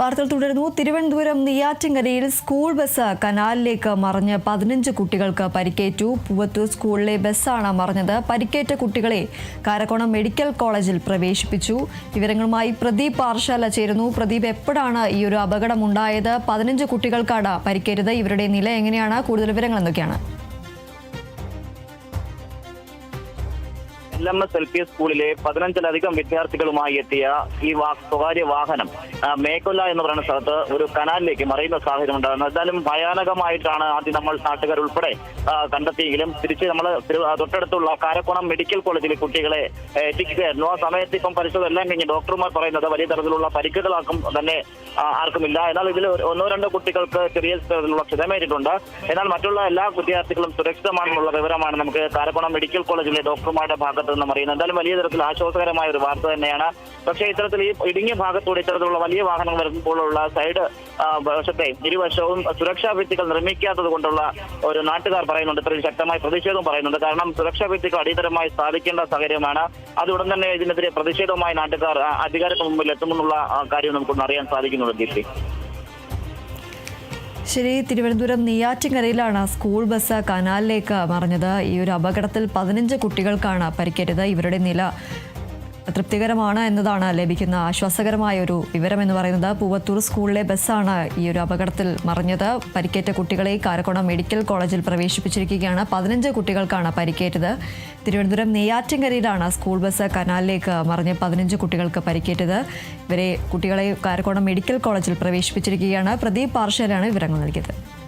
വാർത്തകൾ തുടരുന്നു. തിരുവനന്തപുരം നെയ്യാറ്റിൻകരയിൽ സ്കൂൾ ബസ് കനാലിലേക്ക് മറിഞ്ഞ് പതിനഞ്ച് കുട്ടികൾക്ക് പരിക്കേറ്റു. പൂവത്തൂർ സ്കൂളിലെ ബസ്സാണ് മറിഞ്ഞത്. പരിക്കേറ്റ കുട്ടികളെ കാരക്കോണം മെഡിക്കൽ കോളേജിൽ പ്രവേശിപ്പിച്ചു. വിവരങ്ങളുമായി പ്രദീപ് പാർശാല ചേരുന്നു. പ്രദീപ് എപ്പോഴാണ് ഈ ഒരു അപകടം ഉണ്ടായത്? പതിനഞ്ച് കുട്ടികൾക്കാണ് പരിക്കേറ്റത്. ഇവരുടെ നില എങ്ങനെയാണ്? കൂടുതൽ വിവരങ്ങൾ എന്തൊക്കെയാണ്? L M S L P സ്കൂളിലെ പതിനഞ്ചിലധികം വിദ്യാർത്ഥികളുമായി എത്തിയ ഈ സ്വകാര്യ വാഹനം മേക്കൊല്ല എന്ന് പറയുന്ന സ്ഥലത്ത് ഒരു കനാലിലേക്ക് മറിയുന്ന സാഹചര്യം ഉണ്ടായിരുന്നു. എന്തായാലും ഭയാനകമായിട്ടാണ് ആദ്യം നമ്മൾ ആ, കണ്ടെത്തിയെങ്കിലും തിരിച്ച് നമ്മൾ തൊട്ടടുത്തുള്ള കാരക്കുണം മെഡിക്കൽ കോളേജിൽ കുട്ടികളെ എത്തിക്കുകയായിരുന്നു. ആ സമയത്ത് ഇപ്പം പരിശോധന എല്ലാം കഴിഞ്ഞ് ഡോക്ടർമാർ പറയുന്നത് വലിയ തരത്തിലുള്ള പരിക്കുകളാക്കും തന്നെ ആർക്കുമില്ല. എന്നാൽ ഇതിൽ ഒന്നോ രണ്ടോ കുട്ടികൾക്ക് ചെറിയ തരത്തിലുള്ള ക്ഷതമേറ്റിട്ടുണ്ട് എന്നാൽ മറ്റുള്ള എല്ലാ വിദ്യാർത്ഥികളും സുരക്ഷിതമാണെന്നുള്ള വിവരമാണ് നമുക്ക് കാരക്കുണം മെഡിക്കൽ കോളേജിലെ ഡോക്ടർമാരുടെ ഭാഗത്ത് നിന്നും അറിയുന്നത്. എന്തായാലും വലിയ തരത്തിൽ ആശ്വാസകരമായ ഒരു വാർത്ത തന്നെയാണ്. പക്ഷേ ഇത്തരത്തിൽ ഈ ഇടുങ്ങിയ ഭാഗത്തൂടെ ഇത്തരത്തിലുള്ള വലിയ വാഹനങ്ങൾ വരുമ്പോഴുള്ള സൈഡ് വശത്തെ ഇരുവശവും സുരക്ഷാ ഭിത്തികൾ നിർമ്മിക്കാത്തത് കൊണ്ടുള്ള ഒരു നാട്ടുകാർ പറയുന്നുണ്ട്. ഇത്രയും ശക്തമായ പ്രതിഷേധം പറയുന്നുണ്ട്. കാരണം സുരക്ഷാ ഭിത്തികൾ അടിയന്തരമായി സ്ഥാപിക്കേണ്ട സാഹചര്യമാണ്. അത് ഉടൻ തന്നെ ഇതിനെതിരെ പ്രതിഷേധവുമായി നാട്ടുകാർ അധികാരത്തിന് മുമ്പിൽ എത്തുമെന്നുള്ള കാര്യം നമുക്കൊന്ന് അറിയാൻ സാധിക്കുന്നുണ്ട് ദീപ്തി. ശരി തിരുവനന്തപുരം നെയ്യാറ്റിൻകരയിലാണ് സ്കൂൾ ബസ് കനാലിലേക്ക് മറിഞ്ഞത്. ഈ ഒരു അപകടത്തിൽ പതിനഞ്ച് കുട്ടികൾക്കാണ് പരിക്കേറ്റത്. ഇവരുടെ നില തൃപ്തികരമാണ് എന്നതാണ് ലഭിക്കുന്ന ആശ്വാസകരമായ ഒരു വിവരം എന്ന് പറയുന്നത്. പൂവത്തൂർ സ്കൂളിലെ ബസ്സാണ് ഈ ഒരു അപകടത്തിൽ മറിഞ്ഞത്. പരിക്കേറ്റ കുട്ടികളെ കാരക്കോണം മെഡിക്കൽ കോളേജിൽ പ്രവേശിപ്പിച്ചിരിക്കുകയാണ്. പതിനഞ്ച് കുട്ടികൾക്കാണ് പരിക്കേറ്റത്. തിരുവനന്തപുരം നെയ്യാറ്റിൻകരയിലാണ് സ്കൂൾ ബസ് കനാലിലേക്ക് മറിഞ്ഞ് പതിനഞ്ച് കുട്ടികൾക്ക് പരിക്കേറ്റത്. ഇവരെ കുട്ടികളെ കാരക്കോണം മെഡിക്കൽ കോളേജിൽ പ്രവേശിപ്പിച്ചിരിക്കുകയാണ്. പ്രദീപ് പാർശലാണ് വിവരങ്ങൾ നൽകിയത്.